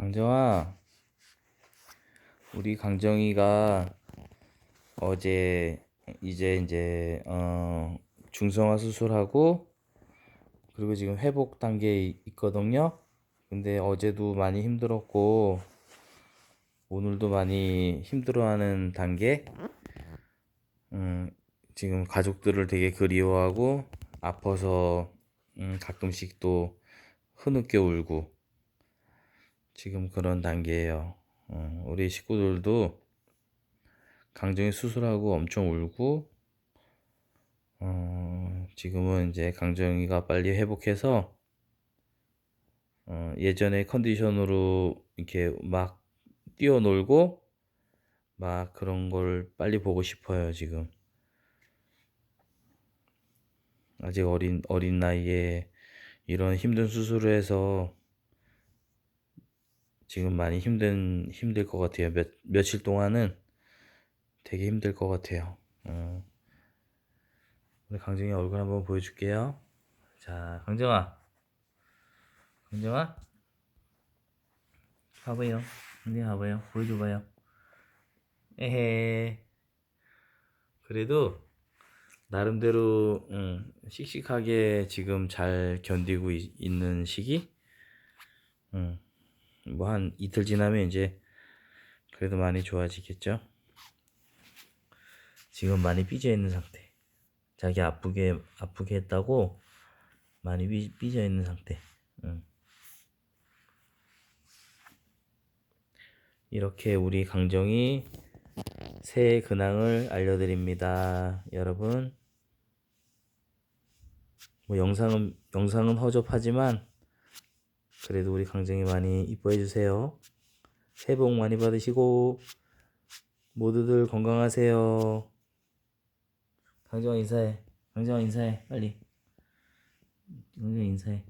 강정아, 우리 강정이가 어제 이제 이제 어 중성화 수술하고 그리고 지금 회복 단계에 이- 있거든요. 근데 어제도 많이 힘들었고 오늘도 많이 힘들어하는 단계. 음, 지금 가족들을 되게 그리워하고 아파서 음, 가끔씩 또 흐느껴 울고 지금 그런 단계예요. 어, 우리 식구들도 강정이 수술하고 엄청 울고 어, 지금은 이제 강정이가 빨리 회복해서 어, 예전의 컨디션으로 이렇게 막 뛰어놀고 막 그런 걸 빨리 보고 싶어요, 지금. 아직 어린 어린 나이에 이런 힘든 수술을 해서 지금 많이 힘든 힘들 것 같아요. 몇 며칠 동안은 되게 힘들 것 같아요. 어. 우리 강정이 얼굴 한번 보여줄게요. 자, 강정아, 강정아, 봐봐요. 강정아 봐봐요. 보여줘봐요. 에헤. 그래도 나름대로 음, 씩씩하게 지금 잘 견디고 있, 는 시기. 음, 뭐 한 이틀 지나면 이제 그래도 많이 좋아지겠죠. 지금 많이 삐져 있는 상태. 자기 아프게 아프게 했다고 많이 삐, 삐져 있는 상태. 음. 이렇게 우리 강정이 새해 근황을 알려드립니다. 여러분, 뭐 영상은 영상은 허접하지만 그래도 우리 강정이 많이 이뻐해 주세요. 새해 복 많이 받으시고 모두들 건강하세요. 강정아 인사해. 강정아 인사해. 빨리. 강정아 인사해.